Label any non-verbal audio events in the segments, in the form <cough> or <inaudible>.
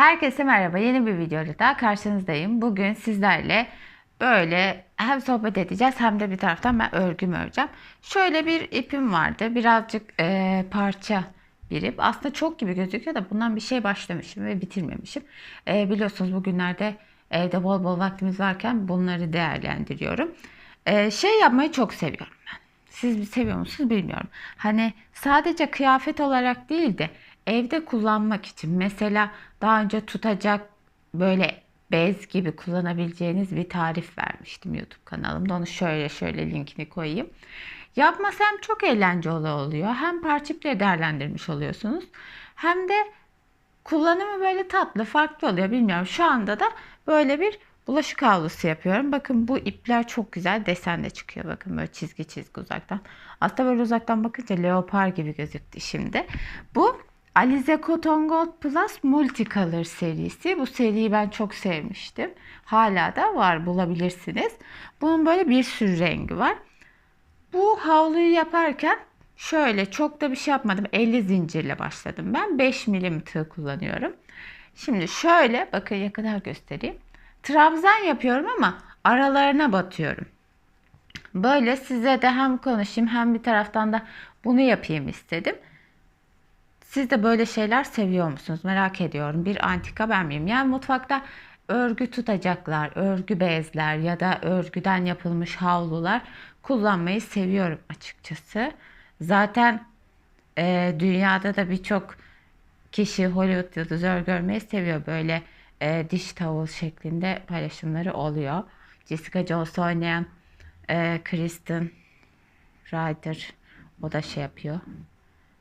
Herkese merhaba. Yeni bir videoda daha karşınızdayım. Bugün sizlerle böyle hem sohbet edeceğiz hem de bir taraftan ben örgümü öreceğim. Şöyle bir ipim vardı. Birazcık e, parça bir ip. Aslında çok gibi gözüküyor da bundan bir şey başlamışım ve bitirmemişim. E, biliyorsunuz bugünlerde evde bol bol vaktimiz varken bunları değerlendiriyorum. E, şey yapmayı çok seviyorum ben. Siz seviyor musunuz bilmiyorum. Hani sadece kıyafet olarak değil de evde kullanmak için mesela daha önce tutacak böyle bez gibi kullanabileceğiniz bir tarif vermiştim YouTube kanalımda. Onu şöyle şöyle linkini koyayım. Yapmasam çok eğlenceli oluyor. Hem parçipleri değerlendirmiş oluyorsunuz. Hem de kullanımı böyle tatlı, farklı oluyor. Bilmiyorum. Şu anda da böyle bir bulaşık havlusu yapıyorum. Bakın bu ipler çok güzel desende çıkıyor. Bakın böyle çizgi çizgi uzaktan. Aslında böyle uzaktan bakınca leopar gibi gözüktü şimdi. Bu Alize Cotton Gold Plus Multicolor serisi. Bu seriyi ben çok sevmiştim. Hala da var bulabilirsiniz. Bunun böyle bir sürü rengi var. Bu havluyu yaparken şöyle çok da bir şey yapmadım. 50 zincirle başladım ben. 5 milim tığ kullanıyorum. Şimdi şöyle bakın yakından göstereyim. Trabzan yapıyorum ama aralarına batıyorum. Böyle size de hem konuşayım hem bir taraftan da bunu yapayım istedim. Siz de böyle şeyler seviyor musunuz? Merak ediyorum. Bir antika ben miyim? Yani mutfakta örgü tutacaklar, örgü bezler ya da örgüden yapılmış havlular kullanmayı seviyorum açıkçası. Zaten e, dünyada da birçok kişi Hollywood yıldızı örgü örmeyi seviyor. Böyle e, diş tavul şeklinde paylaşımları oluyor. Jessica Jones oynayan e, Kristen Ryder o da şey yapıyor.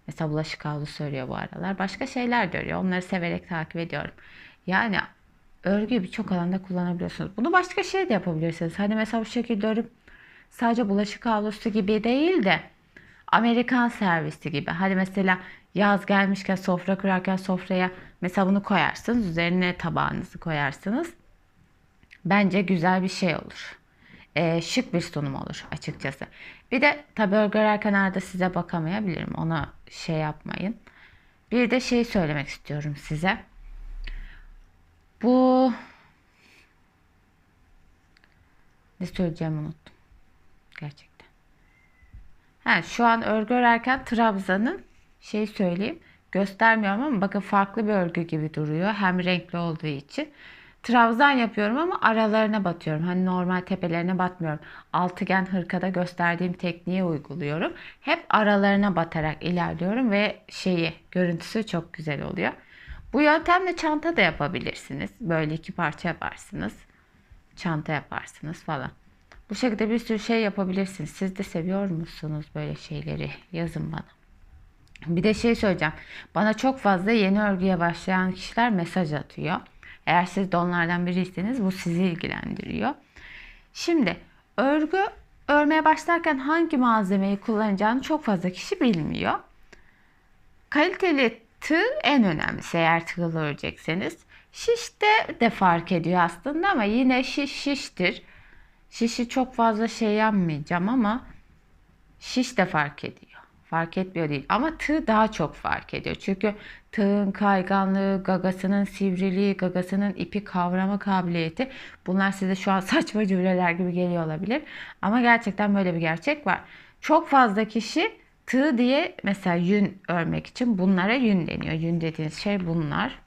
Mesela bulaşık havlusu örüyor bu aralar. Başka şeyler de. Onları severek takip ediyorum. Yani örgüyü birçok alanda kullanabiliyorsunuz. Bunu başka şey de yapabilirsiniz. Hani mesela bu şekilde örüp sadece bulaşık havlusu gibi değil de Amerikan servisi gibi. Hadi mesela yaz gelmişken sofra kurarken sofraya mesela bunu koyarsınız. Üzerine tabağınızı koyarsınız. Bence güzel bir şey olur e, şık bir sunum olur açıkçası. Bir de tabi örgü arada size bakamayabilirim. Ona şey yapmayın. Bir de şey söylemek istiyorum size. Bu ne söyleyeceğimi unuttum. Gerçekten. Ha, şu an örgü örerken trabzanın şey söyleyeyim. Göstermiyorum ama bakın farklı bir örgü gibi duruyor. Hem renkli olduğu için. Trabzan yapıyorum ama aralarına batıyorum. Hani normal tepelerine batmıyorum. Altıgen hırkada gösterdiğim tekniği uyguluyorum. Hep aralarına batarak ilerliyorum ve şeyi görüntüsü çok güzel oluyor. Bu yöntemle çanta da yapabilirsiniz. Böyle iki parça yaparsınız. Çanta yaparsınız falan. Bu şekilde bir sürü şey yapabilirsiniz. Siz de seviyor musunuz böyle şeyleri? Yazın bana. Bir de şey söyleyeceğim. Bana çok fazla yeni örgüye başlayan kişiler mesaj atıyor. Eğer siz de onlardan biriyseniz bu sizi ilgilendiriyor. Şimdi örgü örmeye başlarken hangi malzemeyi kullanacağını çok fazla kişi bilmiyor. Kaliteli tığ en önemlisi eğer tığlı örecekseniz. Şiş de, de fark ediyor aslında ama yine şiş şiştir. Şişi çok fazla şey yapmayacağım ama şiş de fark ediyor fark etmiyor değil. Ama tığ daha çok fark ediyor. Çünkü tığın kayganlığı, gagasının sivriliği, gagasının ipi kavrama kabiliyeti bunlar size şu an <laughs> saçma cümleler gibi geliyor olabilir. Ama gerçekten böyle bir gerçek var. Çok fazla kişi tığ diye mesela yün örmek için bunlara yün deniyor. Yün dediğiniz şey bunlar.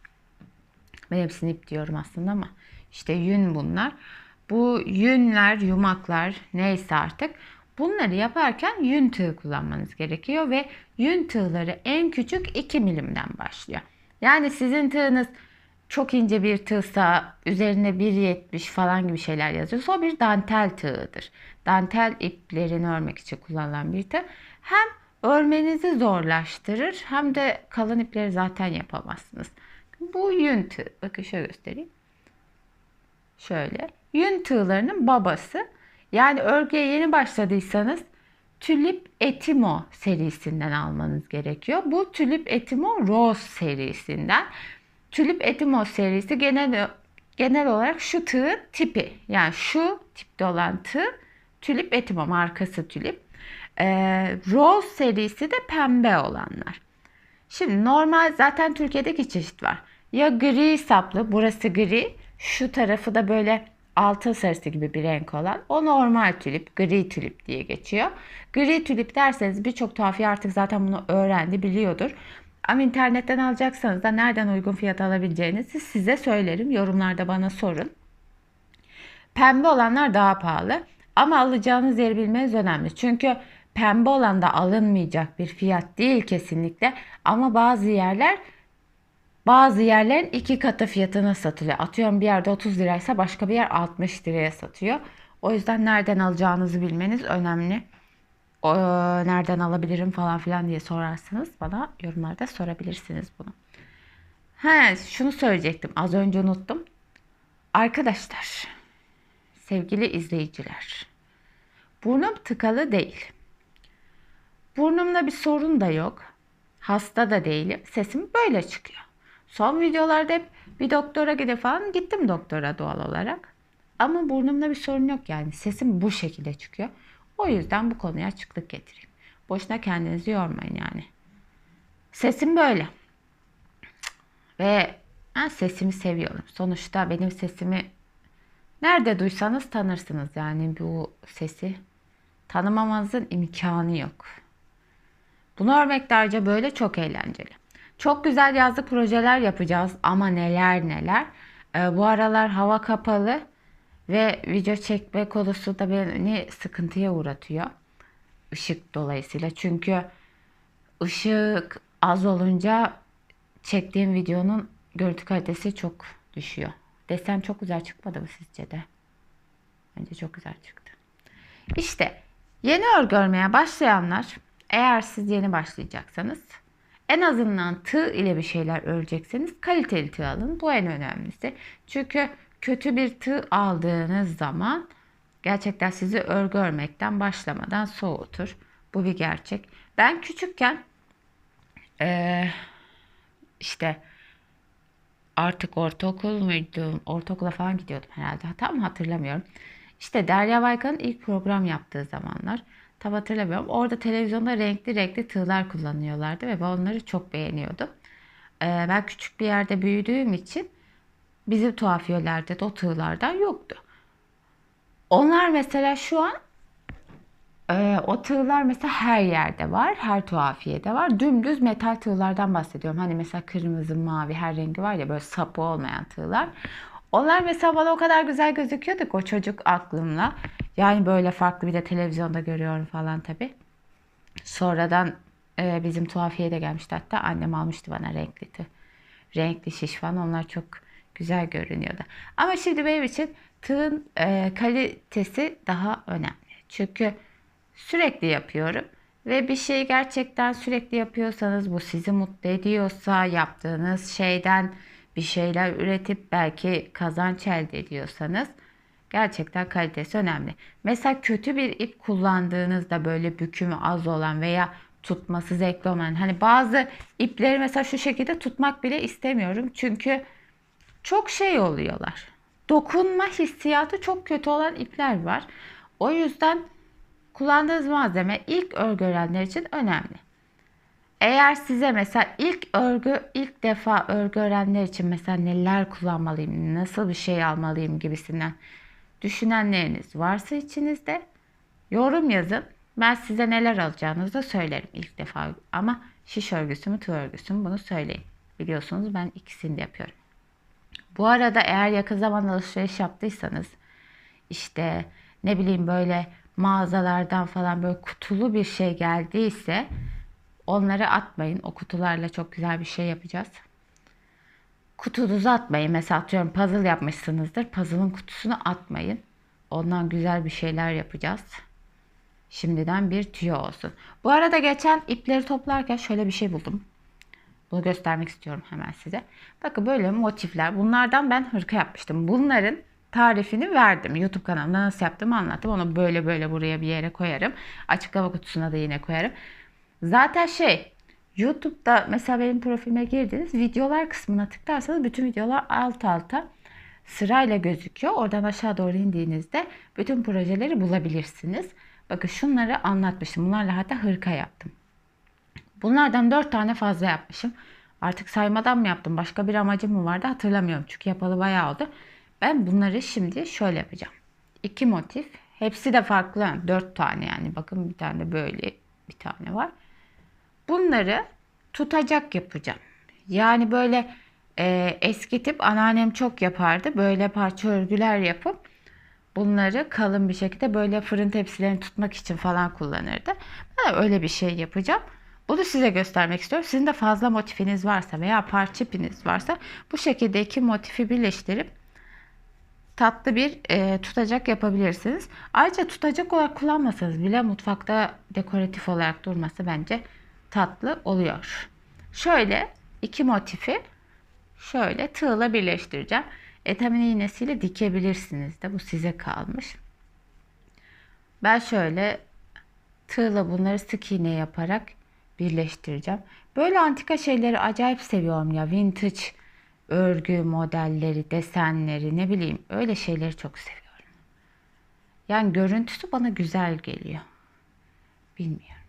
Ben hepsini ip diyorum aslında ama işte yün bunlar. Bu yünler, yumaklar neyse artık Bunları yaparken yün tığ kullanmanız gerekiyor ve yün tığları en küçük 2 milimden başlıyor. Yani sizin tığınız çok ince bir tığsa üzerine 1.70 falan gibi şeyler yazıyorsa o bir dantel tığıdır. Dantel iplerini örmek için kullanılan bir tığ. Hem örmenizi zorlaştırır hem de kalın ipleri zaten yapamazsınız. Bu yün tığ. Bakın şöyle göstereyim. Şöyle. Yün tığlarının babası. Yani örgüye yeni başladıysanız Tulip Etimo serisinden almanız gerekiyor. Bu Tulip Etimo Rose serisinden. Tulip Etimo serisi genel genel olarak şu tığın tipi. Yani şu tipte olan tığ Tulip Etimo markası Tulip. Ee, Rose serisi de pembe olanlar. Şimdi normal zaten Türkiye'de iki çeşit var. ya gri saplı, burası gri, şu tarafı da böyle altın sarısı gibi bir renk olan o normal tülip, gri tülip diye geçiyor. Gri tülip derseniz birçok tuhafiye artık zaten bunu öğrendi, biliyordur. Ama internetten alacaksanız da nereden uygun fiyat alabileceğinizi size söylerim. Yorumlarda bana sorun. Pembe olanlar daha pahalı. Ama alacağınız yeri bilmeniz önemli. Çünkü pembe olan da alınmayacak bir fiyat değil kesinlikle. Ama bazı yerler bazı yerlerin iki katı fiyatına satılıyor. Atıyorum bir yerde 30 liraysa başka bir yer 60 liraya satıyor. O yüzden nereden alacağınızı bilmeniz önemli. O, nereden alabilirim falan filan diye sorarsanız bana yorumlarda sorabilirsiniz bunu. He, şunu söyleyecektim. Az önce unuttum. Arkadaşlar, sevgili izleyiciler. Burnum tıkalı değil. Burnumda bir sorun da yok. Hasta da değilim. Sesim böyle çıkıyor. Son videolarda hep bir doktora gidip falan gittim doktora doğal olarak. Ama burnumda bir sorun yok yani. Sesim bu şekilde çıkıyor. O yüzden bu konuya açıklık getireyim. Boşuna kendinizi yormayın yani. Sesim böyle. Ve ben sesimi seviyorum. Sonuçta benim sesimi nerede duysanız tanırsınız yani bu sesi. Tanımamanızın imkanı yok. Bunu örmeklerce böyle çok eğlenceli. Çok güzel yazlık projeler yapacağız ama neler neler. Ee, bu aralar hava kapalı ve video çekme konusu da beni sıkıntıya uğratıyor. Işık dolayısıyla. Çünkü ışık az olunca çektiğim videonun görüntü kalitesi çok düşüyor. Desen çok güzel çıkmadı mı sizce de? Bence çok güzel çıktı. İşte yeni örgü örmeye başlayanlar eğer siz yeni başlayacaksanız en azından tığ ile bir şeyler örecekseniz kaliteli tığ alın. Bu en önemlisi. Çünkü kötü bir tığ aldığınız zaman gerçekten sizi örgü örmekten başlamadan soğutur. Bu bir gerçek. Ben küçükken ee, işte artık ortaokul muydum? Ortaokula falan gidiyordum herhalde. Tam hatırlamıyorum. İşte Derya Baykal'ın ilk program yaptığı zamanlar. Tam hatırlamıyorum. Orada televizyonda renkli renkli tığlar kullanıyorlardı ve ben onları çok beğeniyordum. Ee, ben küçük bir yerde büyüdüğüm için bizim tuhafiyelerde de o tığlardan yoktu. Onlar mesela şu an e, o tığlar mesela her yerde var. Her tuhafiyede var. Dümdüz metal tığlardan bahsediyorum. Hani mesela kırmızı, mavi her rengi var ya böyle sapı olmayan tığlar. Onlar mesela bana o kadar güzel gözüküyordu ki o çocuk aklımla. Yani böyle farklı bir de televizyonda görüyorum falan tabi. Sonradan e, bizim tuhafiye de gelmişti hatta annem almıştı bana renkli tığ. Renkli şiş falan onlar çok güzel görünüyordu. Ama şimdi benim için tığın e, kalitesi daha önemli. Çünkü sürekli yapıyorum. Ve bir şeyi gerçekten sürekli yapıyorsanız bu sizi mutlu ediyorsa yaptığınız şeyden bir şeyler üretip belki kazanç elde ediyorsanız gerçekten kalitesi önemli. Mesela kötü bir ip kullandığınızda böyle bükümü az olan veya tutması zevkli olmayan hani bazı ipleri mesela şu şekilde tutmak bile istemiyorum. Çünkü çok şey oluyorlar. Dokunma hissiyatı çok kötü olan ipler var. O yüzden kullandığınız malzeme ilk örgü için önemli. Eğer size mesela ilk örgü, ilk defa örgü öğrenenler için mesela neler kullanmalıyım, nasıl bir şey almalıyım gibisinden düşünenleriniz varsa içinizde yorum yazın. Ben size neler alacağınızı da söylerim ilk defa. Ama şiş örgüsü mü, tığ örgüsü mü bunu söyleyin. Biliyorsunuz ben ikisini de yapıyorum. Bu arada eğer yakın zamanda alışveriş yaptıysanız işte ne bileyim böyle mağazalardan falan böyle kutulu bir şey geldiyse onları atmayın. O kutularla çok güzel bir şey yapacağız. Kutunuzu atmayın. Mesela atıyorum puzzle yapmışsınızdır. Puzzle'ın kutusunu atmayın. Ondan güzel bir şeyler yapacağız. Şimdiden bir tüyo olsun. Bu arada geçen ipleri toplarken şöyle bir şey buldum. Bunu göstermek istiyorum hemen size. Bakın böyle motifler. Bunlardan ben hırka yapmıştım. Bunların tarifini verdim. YouTube kanalımda nasıl yaptığımı anlattım. Onu böyle böyle buraya bir yere koyarım. Açıklama kutusuna da yine koyarım. Zaten şey YouTube'da mesela benim profilime girdiniz. Videolar kısmına tıklarsanız bütün videolar alt alta sırayla gözüküyor. Oradan aşağı doğru indiğinizde bütün projeleri bulabilirsiniz. Bakın şunları anlatmıştım. Bunlarla hatta hırka yaptım. Bunlardan 4 tane fazla yapmışım. Artık saymadan mı yaptım? Başka bir amacım mı vardı? Hatırlamıyorum. Çünkü yapalı bayağı oldu. Ben bunları şimdi şöyle yapacağım. İki motif. Hepsi de farklı. Dört tane yani. Bakın bir tane de böyle bir tane var. Bunları tutacak yapacağım. Yani böyle e, eski tip anneannem çok yapardı. Böyle parça örgüler yapıp bunları kalın bir şekilde böyle fırın tepsilerini tutmak için falan kullanırdı. Ben de öyle bir şey yapacağım. Bunu size göstermek istiyorum. Sizin de fazla motifiniz varsa veya parça ipiniz varsa bu şekilde iki motifi birleştirip tatlı bir e, tutacak yapabilirsiniz. Ayrıca tutacak olarak kullanmasanız bile mutfakta dekoratif olarak durması bence tatlı oluyor. Şöyle iki motifi şöyle tığla birleştireceğim. Etamin iğnesiyle dikebilirsiniz de bu size kalmış. Ben şöyle tığla bunları sık iğne yaparak birleştireceğim. Böyle antika şeyleri acayip seviyorum ya. Vintage örgü modelleri, desenleri ne bileyim öyle şeyleri çok seviyorum. Yani görüntüsü bana güzel geliyor. Bilmiyorum.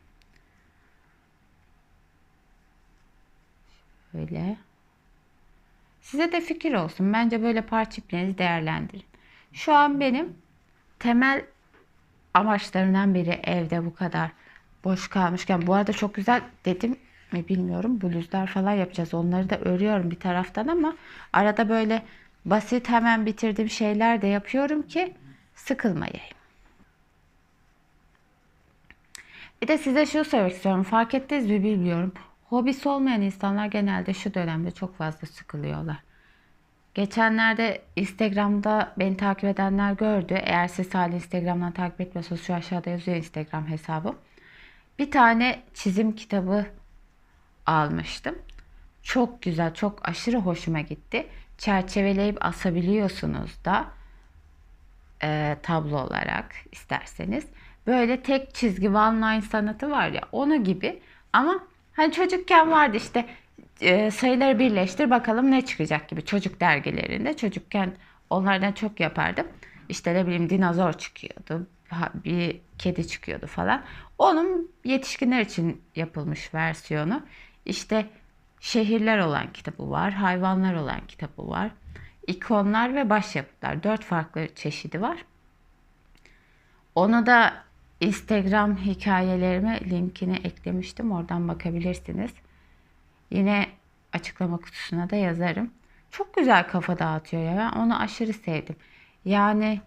Böyle. Size de fikir olsun. Bence böyle parça iplerinizi değerlendirin. Şu an benim temel amaçlarından biri evde bu kadar boş kalmışken. Bu arada çok güzel dedim mi bilmiyorum. Bluzlar falan yapacağız. Onları da örüyorum bir taraftan ama arada böyle basit hemen bitirdiğim şeyler de yapıyorum ki sıkılmayayım. Bir de size şunu söylemek istiyorum. Fark ettiniz mi bilmiyorum. Hobisi olmayan insanlar genelde şu dönemde çok fazla sıkılıyorlar. Geçenlerde Instagram'da beni takip edenler gördü. Eğer siz hala Instagram'dan takip etmiyorsanız şu aşağıda yazıyor Instagram hesabım. Bir tane çizim kitabı almıştım. Çok güzel, çok aşırı hoşuma gitti. Çerçeveleyip asabiliyorsunuz da e, tablo olarak isterseniz. Böyle tek çizgi one line sanatı var ya onu gibi ama hani çocukken vardı işte e, sayıları birleştir bakalım ne çıkacak gibi çocuk dergilerinde. Çocukken onlardan çok yapardım. İşte ne bileyim dinozor çıkıyordu, bir kedi çıkıyordu falan. Onun yetişkinler için yapılmış versiyonu. İşte şehirler olan kitabı var, hayvanlar olan kitabı var. ikonlar ve başyapıtlar. Dört farklı çeşidi var. Onu da Instagram hikayelerime linkini eklemiştim. Oradan bakabilirsiniz. Yine açıklama kutusuna da yazarım. Çok güzel kafa dağıtıyor ya. Ben onu aşırı sevdim. Yani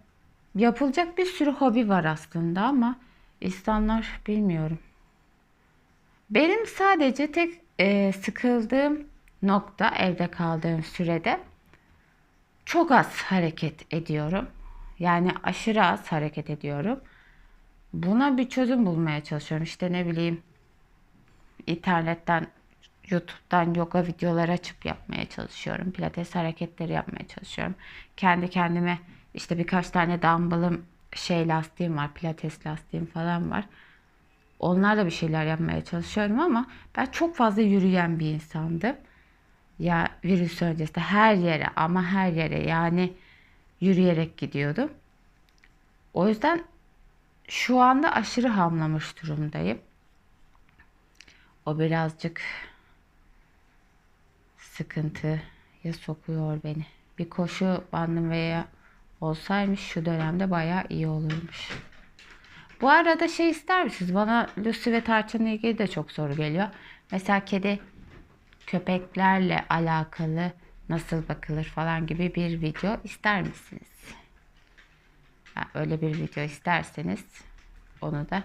yapılacak bir sürü hobi var aslında ama insanlar bilmiyorum. Benim sadece tek e, sıkıldığım nokta evde kaldığım sürede çok az hareket ediyorum. Yani aşırı az hareket ediyorum. Buna bir çözüm bulmaya çalışıyorum. İşte ne bileyim internetten YouTube'dan yoga videoları açıp yapmaya çalışıyorum. Pilates hareketleri yapmaya çalışıyorum. Kendi kendime işte birkaç tane dumbbellım şey lastiğim var. Pilates lastiğim falan var. Onlarla bir şeyler yapmaya çalışıyorum ama ben çok fazla yürüyen bir insandım. Ya virüs öncesinde her yere ama her yere yani yürüyerek gidiyordum. O yüzden şu anda aşırı hamlamış durumdayım. O birazcık sıkıntıya sokuyor beni. Bir koşu bandım veya olsaymış şu dönemde bayağı iyi olurmuş. Bu arada şey ister misiniz? Bana Lucy ve Tarçın'la ilgili de çok soru geliyor. Mesela kedi köpeklerle alakalı nasıl bakılır falan gibi bir video ister misiniz? Öyle bir video isterseniz onu da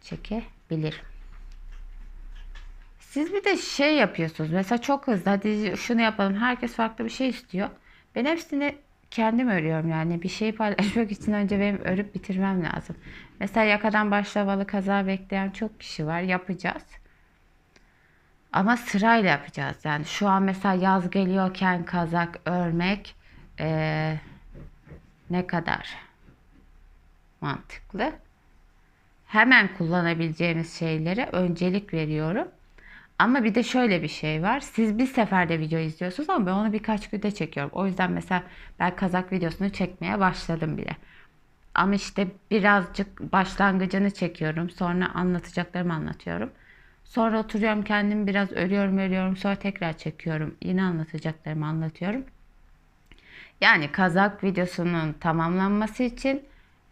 çekebilirim. Siz bir de şey yapıyorsunuz. Mesela çok hızlı hadi şunu yapalım. Herkes farklı bir şey istiyor. Ben hepsini kendim örüyorum yani. Bir şeyi paylaşmak için önce benim örüp bitirmem lazım. Mesela yakadan başlamalı kaza bekleyen çok kişi var. Yapacağız. Ama sırayla yapacağız. Yani şu an mesela yaz geliyorken kazak örmek ee, ne kadar mantıklı. Hemen kullanabileceğimiz şeylere öncelik veriyorum. Ama bir de şöyle bir şey var. Siz bir seferde video izliyorsunuz ama ben onu birkaç günde çekiyorum. O yüzden mesela ben kazak videosunu çekmeye başladım bile. Ama işte birazcık başlangıcını çekiyorum. Sonra anlatacaklarımı anlatıyorum. Sonra oturuyorum kendim biraz örüyorum örüyorum sonra tekrar çekiyorum. Yine anlatacaklarımı anlatıyorum. Yani kazak videosunun tamamlanması için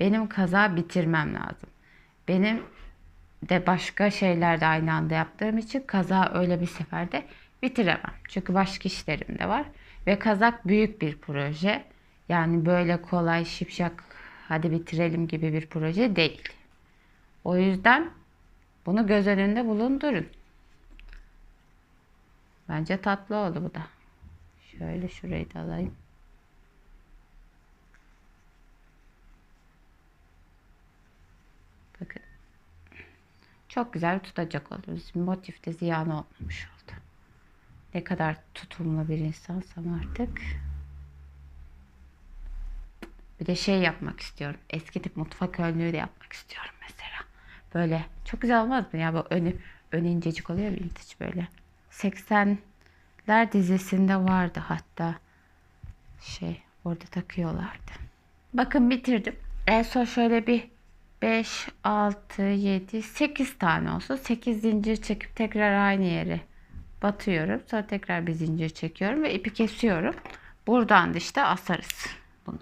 benim kazağı bitirmem lazım. Benim de başka şeyler de aynı anda yaptığım için kazağı öyle bir seferde bitiremem. Çünkü başka işlerim de var. Ve kazak büyük bir proje. Yani böyle kolay şipşak hadi bitirelim gibi bir proje değil. O yüzden bunu göz önünde bulundurun. Bence tatlı oldu bu da. Şöyle şurayı da alayım. Bakın. Çok güzel tutacak oldu. Bizim motif de ziyan olmamış oldu. Ne kadar tutumlu bir insansam artık. Bir de şey yapmak istiyorum. Eski tip mutfak önlüğü de yapmak istiyorum mesela. Böyle çok güzel olmaz mı ya? Bu önü, ön incecik oluyor vintage böyle. 80'ler dizisinde vardı hatta. Şey orada takıyorlardı. Bakın bitirdim. En son şöyle bir 5, 6, 7, 8 tane olsun. 8 zincir çekip tekrar aynı yere batıyorum. Sonra tekrar bir zincir çekiyorum ve ipi kesiyorum. Buradan da işte asarız bunu.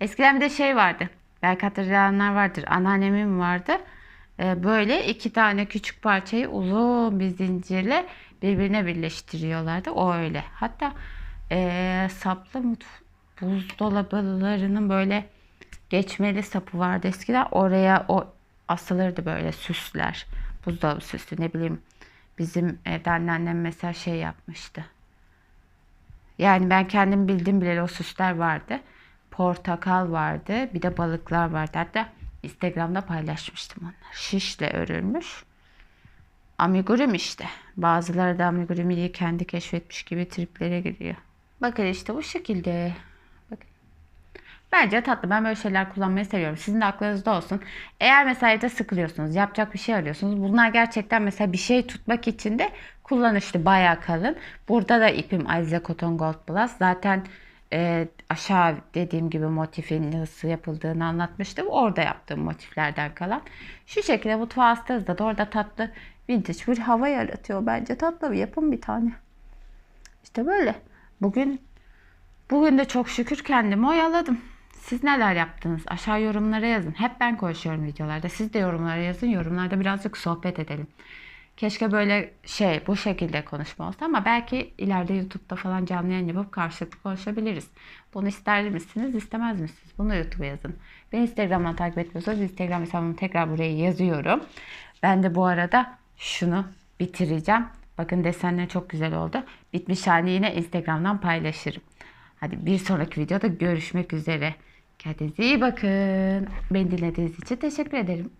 Eskiden bir de şey vardı. Belki hatırlayanlar vardır. Anneannemin vardı. Ee, böyle iki tane küçük parçayı uzun bir zincirle birbirine birleştiriyorlardı. O öyle. Hatta ee, saplı buzdolaplarının böyle geçmeli sapı vardı eskiden. Oraya o asılırdı böyle süsler. Buzdolabı süsü ne bileyim. Bizim evde anneannem mesela şey yapmıştı. Yani ben kendim bildim bile o süsler vardı. Portakal vardı. Bir de balıklar vardı. Hatta Instagram'da paylaşmıştım onları. Şişle örülmüş. Amigurum işte. Bazıları da amigurumiyi kendi keşfetmiş gibi triplere giriyor. Bakın işte bu şekilde. Bence tatlı. Ben böyle şeyler kullanmayı seviyorum. Sizin de aklınızda olsun. Eğer mesela evde sıkılıyorsunuz, yapacak bir şey arıyorsunuz. Bunlar gerçekten mesela bir şey tutmak için de kullanışlı. Bayağı kalın. Burada da ipim Alize Cotton Gold Plus. Zaten e, aşağı dediğim gibi motifin nasıl yapıldığını anlatmıştım. Orada yaptığım motiflerden kalan. Şu şekilde mutfağa astığınızda da orada tatlı vintage bir hava yaratıyor. Bence tatlı bir yapın bir tane. İşte böyle. Bugün Bugün de çok şükür kendimi oyaladım. Siz neler yaptınız? Aşağı yorumlara yazın. Hep ben konuşuyorum videolarda. Siz de yorumlara yazın. Yorumlarda birazcık sohbet edelim. Keşke böyle şey bu şekilde konuşma olsa ama belki ileride YouTube'da falan canlı yayın yapıp karşılıklı konuşabiliriz. Bunu ister misiniz, istemez misiniz? Bunu YouTube'a yazın. Beni Instagram'dan takip etmiyorsanız Instagram hesabımı tekrar buraya yazıyorum. Ben de bu arada şunu bitireceğim. Bakın desenler çok güzel oldu. Bitmiş halini yine Instagram'dan paylaşırım. Hadi bir sonraki videoda görüşmek üzere. Kendinize iyi bakın. Beni dinlediğiniz için teşekkür ederim.